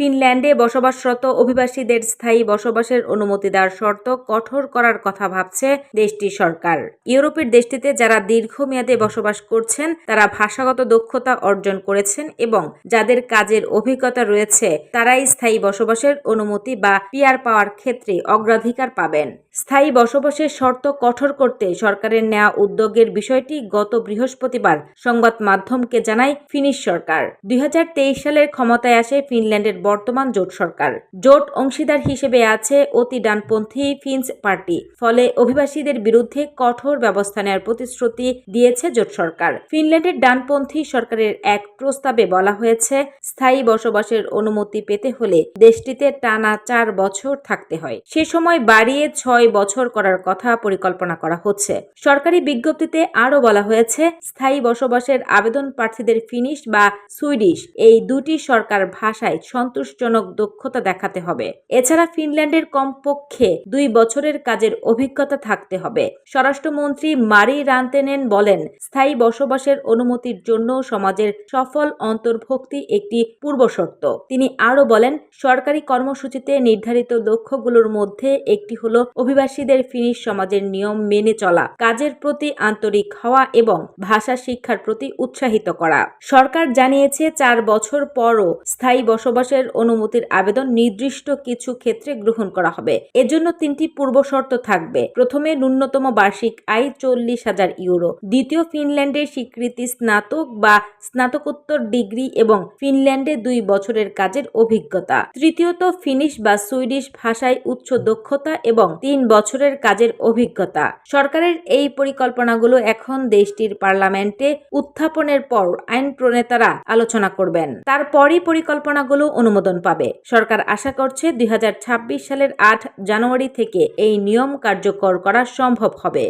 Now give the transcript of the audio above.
ফিনল্যান্ডে বসবাসরত অভিবাসীদের স্থায়ী বসবাসের অনুমতি দেওয়ার শর্ত কঠোর করার কথা ভাবছে দেশটির সরকার। ইউরোপের দেশটিতে যারা দীর্ঘমেয়াদে বসবাস করছেন, তারা ভাষাগত দক্ষতা অর্জন করেছেন এবং যাদের কাজের অভিজ্ঞতা রয়েছে, তারাই স্থায়ী বসবাসের অনুমতি বা পিয়ার পাওয়ার ক্ষেত্রে অগ্রাধিকার পাবেন। স্থায়ী বসবাসের শর্ত কঠোর করতে সরকারের নেওয়া উদ্যোগের বিষয়টি গত বৃহস্পতিবার সংবাদ মাধ্যমকে জানায় ফিনিশ সরকার। দুই হাজার তেইশ সালের ক্ষমতায় আসে ফিনল্যান্ডের বর্তমান জোট সরকার। জোট অংশীদার হিসেবে আছে অতি ডানপন্থী ফিন্স পার্টি, ফলে অভিবাসীদের বিরুদ্ধে কঠোর ব্যবস্থা নেওয়ার প্রতিশ্রুতি দিয়েছে জোট সরকার। ফিনল্যান্ডের ডানপন্থী সরকারের এক প্রস্তাবে বলা হয়েছে, স্থায়ী বসবাসের অনুমতি পেতে হলে দেশটিতে টানা চার বছর থাকতে হয়। সে সময় বাড়িয়ে ছয় বছর করার কথা পরিকল্পনা করা হচ্ছে। সরকারি বিজ্ঞপ্তিতে আরও বলা হয়েছে, স্থায়ী বসবাসের আবেদন প্রার্থীদের ফিনিশ বা সুইডিশ এই দুটি সরকার ভাষায় সন্তোষজনক দক্ষতা দেখাতে হবে। এছাড়া ফিনল্যান্ডের কমপক্ষে দুই বছরের কাজের অভিজ্ঞতা থাকতে হবে। স্বরাষ্ট্রমন্ত্রী মারি রান্তেনেন বলেন, স্থায়ী বসবাসের অনুমতির জন্য সমাজের সফল অন্তর্ভুক্তি একটি পূর্বশর্ত। তিনি আরও বলেন, সরকারি কর্মসূচিতে নির্ধারিত লক্ষ্যগুলোর মধ্যে একটি হলো অভিবাসীদের ফিনিশ সমাজের নিয়ম মেনে চলা, কাজের প্রতি আন্তরিক হওয়া এবং ভাষা শিক্ষার প্রতি উৎসাহিত করা। সরকার জানিয়েছে, চার বছর পরও স্থায়ী বসবাসের অনুমতির আবেদন নির্দিষ্ট কিছু ক্ষেত্রে গ্রহণ করা হবে। এজন্য তিনটি পূর্বশর্ত থাকবে। প্রথমে ন্যূনতম বার্ষিক আয় চল্লিশ হাজার ইউরো। দ্বিতীয়, ফিনল্যান্ডের স্বীকৃতি স্নাতক বা স্নাতকোত্তর ডিগ্রি এবং ফিনল্যান্ডে দুই বছরের কাজের অভিজ্ঞতা। তৃতীয়ত, ফিনিশ বা সুইডিশ ভাষায় উচ্চ দক্ষতা এবং তিন বছরের কাজের অভিজ্ঞতা। সরকারের এই পরিকল্পনাগুলো এখন দেশটির পার্লামেন্টে উত্থাপনের পর আইন প্রণেতারা আলোচনা করবেন। তারপরই পরিকল্পনাগুলো অনুমোদন পাবে। সরকার আশা করছে দুই হাজার ছাব্বিশ সালের আট জানুয়ারি থেকে এই নিয়ম কার্যকর করা সম্ভব হবে।